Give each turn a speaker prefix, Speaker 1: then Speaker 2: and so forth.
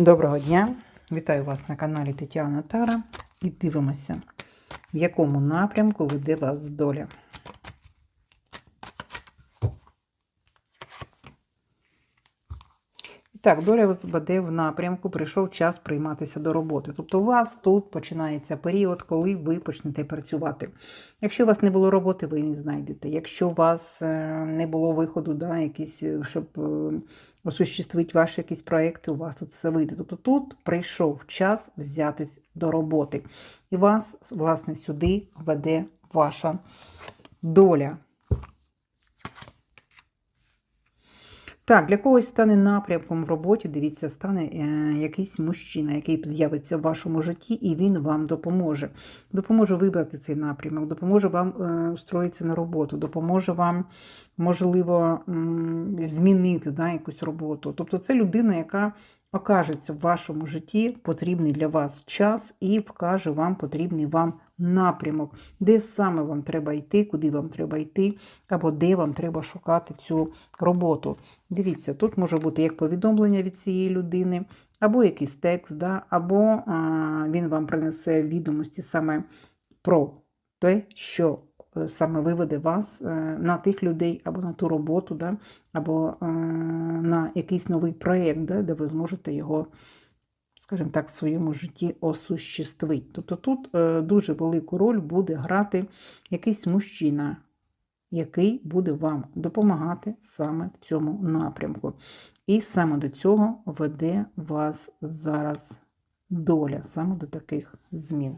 Speaker 1: Доброго дня! Вітаю вас на каналі Тетяна Тара і дивимося, в якому напрямку веде вас доля. Так, доля вас веде в напрямку, прийшов час прийматися до роботи. Тобто у вас тут починається період, коли ви почнете працювати. Якщо у вас не було роботи, ви її знайдете. Якщо у вас е, не було виходу, да, якісь, е, щоб е, осуществити ваші якісь проекти, у вас тут все вийде. Тобто тут прийшов час взятись до роботи. І вас, власне, сюди веде ваша доля. Так, для когось стане напрямком в роботі, дивіться, стане е, якийсь мужчина, який з'явиться в вашому житті, і він вам допоможе. Допоможе вибрати цей напрямок, допоможе вам е, устроїтися на роботу, допоможе вам, можливо, змінити да, якусь роботу. Тобто це людина, яка окажеться в вашому житті потрібний для вас час і вкаже вам потрібний вам напрямок, де саме вам треба йти, куди вам треба йти, або де вам треба шукати цю роботу. Дивіться, тут може бути як повідомлення від цієї людини, або якийсь текст, да, або а, він вам принесе відомості саме про те, що е, саме виведе вас е, на тих людей, або на ту роботу, да, або е, на якийсь новий проєкт, да, де ви зможете його, скажімо так, в своєму житті осуществить. Тобто тут е, дуже велику роль буде грати якийсь мужчина, який буде вам допомагати саме в цьому напрямку. І саме до цього веде вас зараз доля, саме до таких змін.